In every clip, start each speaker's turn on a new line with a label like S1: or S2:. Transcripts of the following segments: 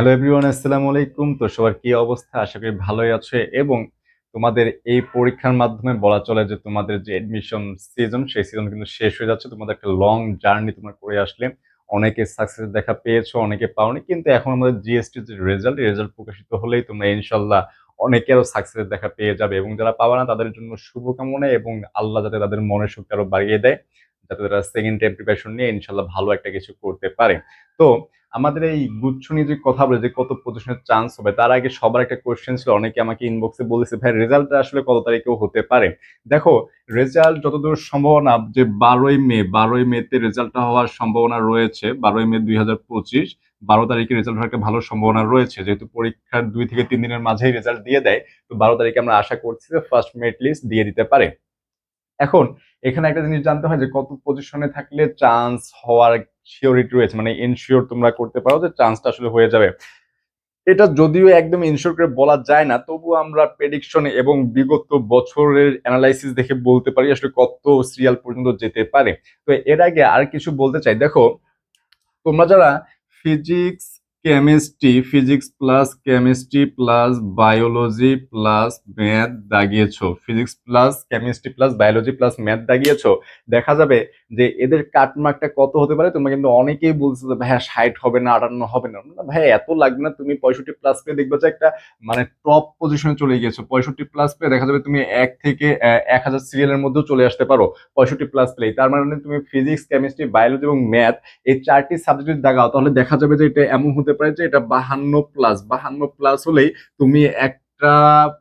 S1: Hello everyone আসসালামু আলাইকুম। তো সবার কি অবস্থা? আশা করি ভালোই আছে এবং তোমাদের এই পরীক্ষার মাধ্যমে বলা চলে যে তোমাদের যে এডমিশন সিজন সেই সিজন কিন্তু শেষ হয়ে যাচ্ছে। তোমাদের একটা লং জার্নি তোমরা করে আসলে। অনেকে সাকসেস দেখা পেয়েছ, অনেকে পাওনি, কিন্তু এখন আমাদের জিএসটির যে রেজাল্ট রেজাল্ট প্রকাশিত হলেই তোমরা ইনশাল্লাহ অনেকে আরও সাকসেস দেখা পেয়ে যাবে এবং যারা পাবে না, তাদের জন্য শুভকামনা এবং আল্লাহ যাতে তাদের মনের শক্তি আরও বাড়িয়ে দেয়, যাতে তারা সেকেন্ড টাইম প্রিপারেশন নিয়ে ইনশাল্লাহ ভালো একটা কিছু করতে পারে। তো আমাদের এই গুচ্ছ নিয়ে যে কথা বলে যে কত পজিশনের চান্স হবে, তার আগে সবার একটা কোয়েশ্চেন ছিল, অনেকে আমাকে ইনবক্সে বলেছে, ভাই রেজাল্টটা আসলে কত তারিখেও হতে পারে? দেখো রেজাল্ট যতদূর সম্ভাবনা, যে বারোই মে, বারোই মেতে রেজাল্টটা হওয়ার সম্ভাবনা রয়েছে, বারোই মে দুই হাজার পঁচিশ, বারো তারিখে রেজাল্ট হওয়ার একটা ভালো সম্ভাবনা রয়েছে, যেহেতু পরীক্ষার দুই থেকে তিন দিনের মাঝেই রেজাল্ট দিয়ে দেয়, তো বারো তারিখে আমরা আশা করছি যে ফার্স্ট মেট লিস্ট দিয়ে দিতে পারে। এখন, এখানে একটা জিনিস জানতে হয় যে কত পজিশনে থাকলে চান্স হওয়ার শিওরিটি রয়েছে মানে ইনশিওর তোমরা করতে পারো যে চান্সটা আসলে হয়ে যাবে। এটা যদিও একদম ইনশিওর করে বলা যায় না, তবু আমরা প্রেডিকশন এবং বিগত বছরের অ্যানালাইসিস দেখে বলতে পারি আসলে কত সিরিয়াল পর্যন্ত যেতে পারে। তো এর আগে আর কিছু বলতে চাই। দেখো, তোমরা যারা physics chemistry, physics plus chemistry plus biology plus math দাগিয়েছো। Physics plus chemistry plus biology plus math দাগিয়েছো। দেখা যাবে যে এদের কাটমার্কটা কত হতে পারে, তোমরা কিন্তু অনেকেই বলছো যে, ভাইয়া, ষাট হবে না, আটান্ন হবে না। না ভাই এত লাগবে না, তুমি পঁয়ষট্টি প্লাস পেয়ে দেখবে যে একটা মানে টপ পজিশনে চলে গিয়েছো। পঁয়ষট্টি প্লাস পেয়ে দেখা যাবে তুমি এক থেকে এক হাজার সিরিয়ালের মধ্যেও চলে আসতে পারো, পঁয়ষট্টি প্লাস পেলেই। তার মানে তুমি ফিজিক্স কেমিস্ট্রি বায়োলজি এবং ম্যাথ এই চারটি সাবজেক্ট দাগাও, তাহলে দেখা যাবে যে এটা এমন হতে পারে যে এটা বাহান্ন প্লাস বাহান্ন প্লাস হলেই তুমি একটা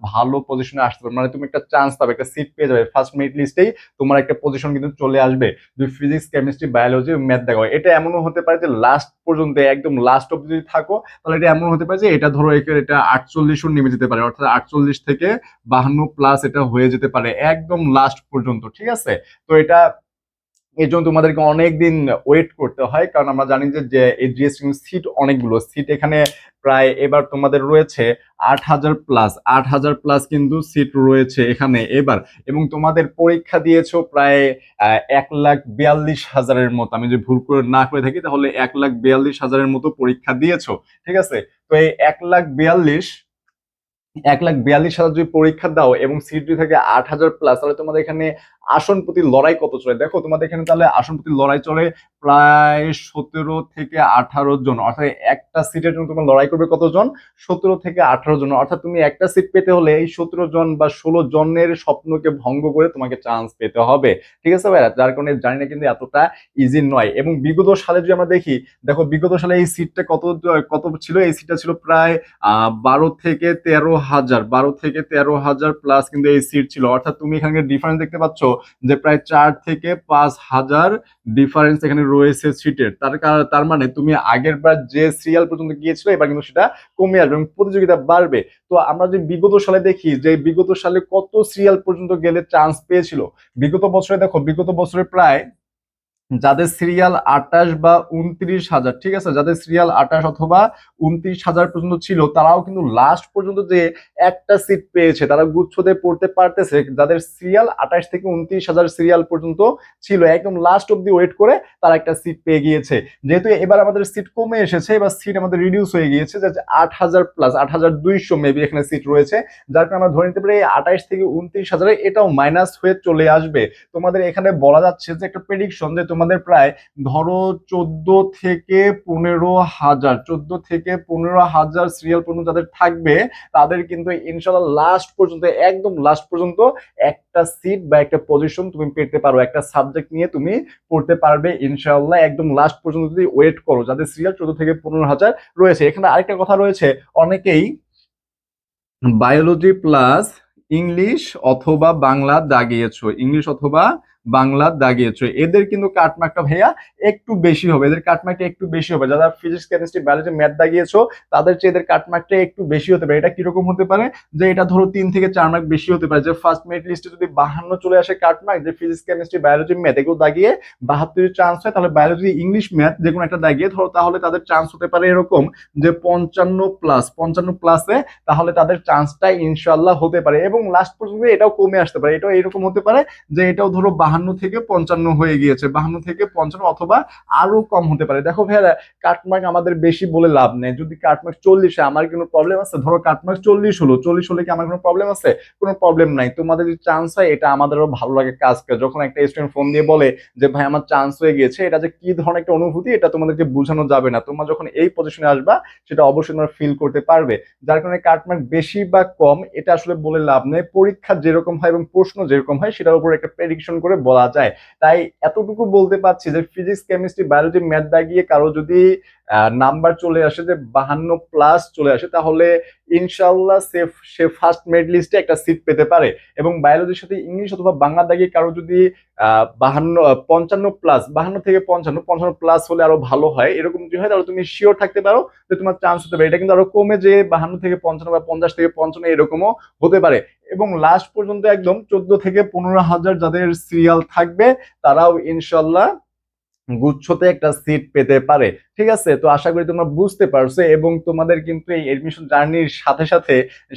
S1: ভালো পজিশনে আসতে পারবে। মানে তুমি একটা চান্স পাবে, একটা সিট পেয়ে যাবে। ফার্স্ট মেরিট লিস্টেই তোমার একটা পজিশন কিন্তু চলে আসবে। যদি ফিজিক্স কেমিস্ট্রি বায়োলজি ম্যাথ দেখাও এটা এমনও হতে পারে যে লাস্ট পর্যন্ত, একদম লাস্ট অব্দি যদি থাকো, তাহলে এটা এমন হতে পারে যে এটা ধরো একে- এটা আটচল্লিশও নেমে যেতে পারে। অর্থাৎ আটচল্লিশ থেকে বাহান্ন প্লাস এটা হয়ে যেতে পারে একদম লাস্ট পর্যন্ত, ঠিক আছে? তো এটা এর জন্য তোমাদেরকে অনেক দিন ওয়েট করতে হয়, কারণ আমরা জানি যে এই জিএসটি সিট অনেকগুলো। সিট এখানে প্রায় এবার তোমাদের রয়েছে আট হাজার প্লাস আট হাজার প্লাস কিন্তু সিট রয়েছে এখানে এবার। এবং তোমাদের পরীক্ষা দিয়েছ প্রায় এক লাখ বিয়াল্লিশ হাজারের মতো। আমি যদি ভুল করে না করে থাকি, তাহলে এক লাখ বিয়াল্লিশ হাজারের মতো পরীক্ষা দিয়েছ, ঠিক আছে? তো এই এক লাখ বিয়াল্লিশ, এক লাখ বিয়াল্লিশ হাজার যদি পরীক্ষা দাও এবং সিট যদি থাকে আট হাজার প্লাস তাহলে তোমাদের এখানে আসন প্রতি লড়াই কত চলে দেখো, তোমাদের এখানে তাহলে আসন প্রতি লড়াই চলে প্রায় সতেরো থেকে আঠারো জন। অর্থাৎ একটা সিটের জন্য তোমার লড়াই করবে কতজন? সতেরো থেকে আঠারো জন। অর্থাৎ তুমি একটা সিট পেতে হলে এই সতেরো জন বা ষোলো জনের স্বপ্নকে ভঙ্গ করে তোমাকে চান্স পেতে হবে। ঠিক আছে ভাইরা যার কারণে জানি না কিন্তু এতটা ইজি নয়। এবং বিগত সালে যদি আমরা দেখি, দেখো, বিগত সালে এই সিটটা কত কত ছিল? এই সিটটা ছিল প্রায় বারো থেকে তেরো হাজার। বারো থেকে তেরো হাজার প্লাস কিন্তু এই সিট ছিল। অর্থাৎ তুমি এখানে ডিফারেন্স দেখতে পাচ্ছ যে প্রায় চার থেকে পাঁচ হাজার ডিফারেন্স এখানে রয়েছে সিটের তার তার মানে তুমি আগের বার যে সিরিয়াল পর্যন্ত গিয়েছিল, এবার কিন্তু সেটা কমে আসবে এবং প্রতিযোগিতা বাড়বে। তো আমরা যদি বিগত সালে দেখি যে বিগত সালে কত সিরিয়াল পর্যন্ত গেলে চান্স পেয়েছিল, বিগত বছরে দেখো, বিগত বছরে প্রায় যাদের সিরিয়াল আটাশ বা উনত্রিশ হাজার, ঠিক আছে? যাদের সিরিয়াল আটাশ অথবা উনত্রিশ হাজার পর্যন্ত ছিল, তারাও কিন্তু লাস্ট পর্যন্ত যে একটা সিট পেয়েছে, তারা গুচ্ছতে পড়তে পারতেছে। যাদের সিরিয়াল আটাশ থেকে উনত্রিশ হাজার সিরিয়াল পর্যন্ত ছিল, একদম লাস্ট অব্দি ওয়েট করে তারা একটা সিট পেয়ে গিয়েছে। যেহেতু এবার আমাদের সিট কমে এসেছে, এবার সিট আমাদের রিডিউস হয়ে গিয়েছে, যে আট হাজার প্লাস আট হাজার দুইশো মেবি এখানে সিট রয়েছে। যার কারণে আমরা ধরে নিতে পারি আঠাইশ থেকে উনত্রিশ হাজারে এটাও মাইনাস হয়ে চলে আসবে। তোমাদের এখানে বলা যাচ্ছে যে একটা প্রেডিকশন যে তোমাদের প্রায় ধরো চোদ্দ থেকে পনেরো হাজার, চোদ্দ থেকে পনেরো হাজার সিরিয়াল পর্যন্ত যাদের থাকবে, তাদের কিন্তু ইনশাল্লাহ লাস্ট পর্যন্ত, একদম লাস্ট পর্যন্ত একটা সিট বা একটা পজিশন তুমি পেতে পারো, একটা সাবজেক্ট নিয়ে তুমি পড়তে পারবে ইনশাল্লাহ, একদম লাস্ট পর্যন্ত যদি ওয়েট করো, যাদের সিরিয়াল চোদ্দ থেকে পনেরো হাজার রয়েছে। এখানে আরেকটা কথা রয়েছে, অনেকেই বায়োলজি প্লাস ইংলিশ অথবা বাংলা দাগিয়েছো ইংলিশ অথবা বাংলা দাগিয়েছো। এদের কিন্তু কাটমার্কটা ভাইয়া একটু বেশি হবে। এদের কাটমার্কটা একটু বেশি হবে। যারা ফিজিক্স কেমিস্ট্রি বায়োলজি ম্যাথ দাগিয়েছো, তাদের চেয়ে এদের কাটমার্কটা একটু বেশি হতে পারে। এটা কীরকম হতে পারে? যে এটা ধরো তিন থেকে চার মার্ক বেশি হতে পারে। যে ফার্স্ট মেরিট লিস্টে যদি বাহান্ন চলে আসে কাটমার্ক যে ফিজিক্স কেমিস্ট্রি বায়োলজি ম্যাথ এগুলো দাগিয়ে বাহাত্তর চান্স হয়, তাহলে বায়োলজি ইংলিশ ম্যাথ যে কোনো একটা দাগিয়ে ধরো, তাহলে তাদের চান্স হতে পারে এরকম যে পঞ্চান্ন প্লাস পঞ্চান্ন প্লাসে তাহলে তাদের চান্সটা ইনশাল্লাহ হতে পারে। এবং লাস্ট পর্যন্ত এটাও কমে আসতে পারে। এটাও এরকম হতে পারে যে এটাও ধরো বাহান্ন থেকে পঞ্চান্ন হয়ে গিয়েছে। বাহান্ন থেকে পঞ্চান্ন অথবা আরও কম হতে পারে। দেখো ভাইয়া কাটমার্ক আমাদের বেশি বলে লাভ নেই। যদি কাটমার্ক চল্লিশে আমার কোনো প্রবলেম আছে? ধরো কাটমার্ক চল্লিশ হলো, চল্লিশ হলে কি আমার কোনো প্রবলেম আছে? কোনো প্রবলেম নাই। তোমাদের যদি চান্স হয়, এটা আমাদেরও ভালো লাগে কাজ করে। যখন একটা স্টুডেন্ট ফোন দিয়ে বলে যে, ভাই, আমার চান্স হয়ে গিয়েছে। এটা যে কি ধরনের একটা অনুভূতি, এটা তোমাদেরকে বোঝানো যাবে না। তোমরা যখন এই পজিশনে আসবা, সেটা অবশ্যই তোমরা ফিল করতে পারবে। যার কারণে কাটমার্ক বেশি বা কম, এটা আসলে বলে লাভ নেই। পরীক্ষা যেরকম হয় এবং প্রশ্ন যেরকম হয়, সেটার উপর একটা প্রেডিকশন করে বলা যায়। তাই এতটুকু বলতে পারছি যে ফিজিক্স কেমিস্ট্রি বায়োলজি ম্যাথ দাগিয়ে কারও যদি নাম্বার চলে আসে যে বাহান্ন প্লাস চলে আসে, তাহলে ইনশাল্লাহ সেফ সে ফার্স্ট মেড লিস্টে একটা সিট পেতে পারে। এবং বায়োলজির সাথে ইংলিশ অথবা বাংলা দাগিয়ে কারও যদি বাহান্ন পঞ্চান্ন প্লাস বাহান্ন থেকে পঞ্চান্ন পঞ্চান্ন প্লাস হলে আরও ভালো হয়। এরকম যদি হয় তাহলে তুমি শিওর থাকতে পারো যে তোমার চান্স হতে পারে। এটা কিন্তু আরও কমে যে বাহান্ন থেকে পঞ্চান্ন বা পঞ্চাশ থেকে পঞ্চান্ন এরকমও হতে পারে। এবং লাস্ট পর্যন্ত একদম চোদ্দ থেকে পনেরো হাজার যাদের সিরিয়াল থাকবে, তারাও ইনশাল্লাহ গুচ্ছতে একটা সিট পেতে পারে। ঠিক আছে? তো আশা করি তোমরা বুঝতে পারছ এবং তোমাদের কিন্তু এই এডমিশন জার্নির সাথে সাথে,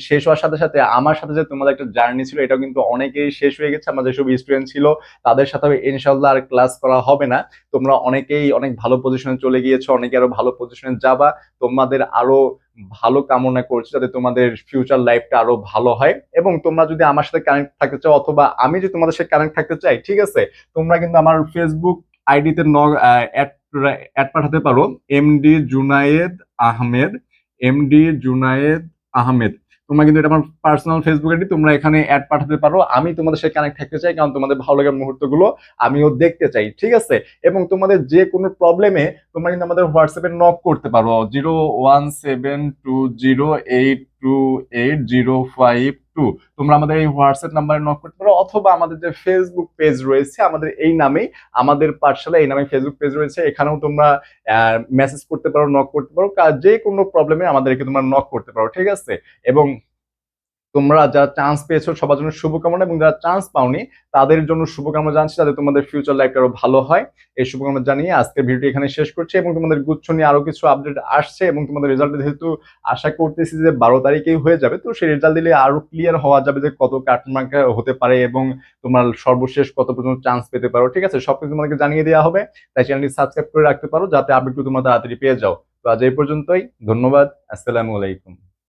S1: শেষ হওয়ার সাথে সাথে, আমার সাথে যে তোমাদের একটা জার্নি ছিল, এটাও কিন্তু অনেকেই শেষ হয়ে গেছে। আমার যেসব স্টুডেন্ট ছিল, তাদের সাথে ইনশাল্লাহ আর ক্লাস করা হবে না। তোমরা অনেকেই অনেক ভালো পজিশনে চলে গিয়েছো অনেকে আরও ভালো পজিশনে যাবা। তোমাদের আরও ভালো কামনা করছি যাতে তোমাদের ফিউচার লাইফটা আরও ভালো হয়। এবং তোমরা যদি আমার সাথে কানেক্ট থাকতে চাও, অথবা আমি যদি তোমাদের সাথে কানেক্ট থাকতে চাই, ঠিক আছে? তোমরা কিন্তু আমার ফেসবুক আইডিতে অ্যাড পাঠাতে পারো। MD Junayed Ahmed, MD Junayed Ahmed. তোমরা কিন্তু এটা আমার পার্সোনাল ফেসবুক আইডি, তোমরা এখানে অ্যাড পাঠাতে পারো। আমি তোমাদের সাথে কানেক্ট থাকতে চাই, কারণ তোমাদের ভালো লাগার মুহূর্তগুলো আমিও দেখতে চাই, ঠিক আছে? এবং তোমাদের যে কোনো প্রবলেমে তোমরা কিন্তু আমাদের হোয়াটসঅ্যাপে নক করতে পারো। Zero one seven two zero eight two eight zero five two তোমরা আমাদের এই হোয়াটসঅ্যাপ নাম্বারে নক করতে পারো, অথবা আমাদের যে ফেসবুক পেজ রয়েছে, আমাদের এই নামেই, আমাদের পাঠশালা এই নামে ফেসবুক পেজ রয়েছে, এখানেও তোমরা মেসেজ করতে পারো নক করতে পারো যে কোনো প্রবলেমে আমাদেরকে তোমরা নক করতে পারো, ঠিক আছে? এবং তোমরা যারা চান্স পেয়েছ সবার জন্য শুভকামনা এবং যারা চান্স পাওনি, তাদের জন্য শুভকামনা জানছি যাতে তোমাদের ফিউচার লাইফটা আরও ভালো হয়। এই শুভকামনা জানিয়ে আজকের ভিডিও এখানে শেষ করছি এবং তোমাদের গুচ্ছ নিয়ে আরও কিছু আপডেট আসছে এবং তোমাদের রেজাল্ট যেহেতু আশা করতেছি যে বারো তারিখেই হয়ে যাবে, তো সেই রেজাল্ট দিলে আরও ক্লিয়ার হওয়া যাবে যে কত কাটমার্ক হতে পারে এবং তোমার সর্বশেষ কত পর্যন্ত চান্স পেতে পারো, ঠিক আছে? সবকিছু তোমাদেরকে জানিয়ে দেওয়া হবে, তাই চ্যানেলটি সাবস্ক্রাইব করে রাখতে পারো যাতে আপডেট তোমরা তাড়াতাড়ি পেয়ে যাও। তো আজ এই পর্যন্তই, ধন্যবাদ, আসসালামু আলাইকুম।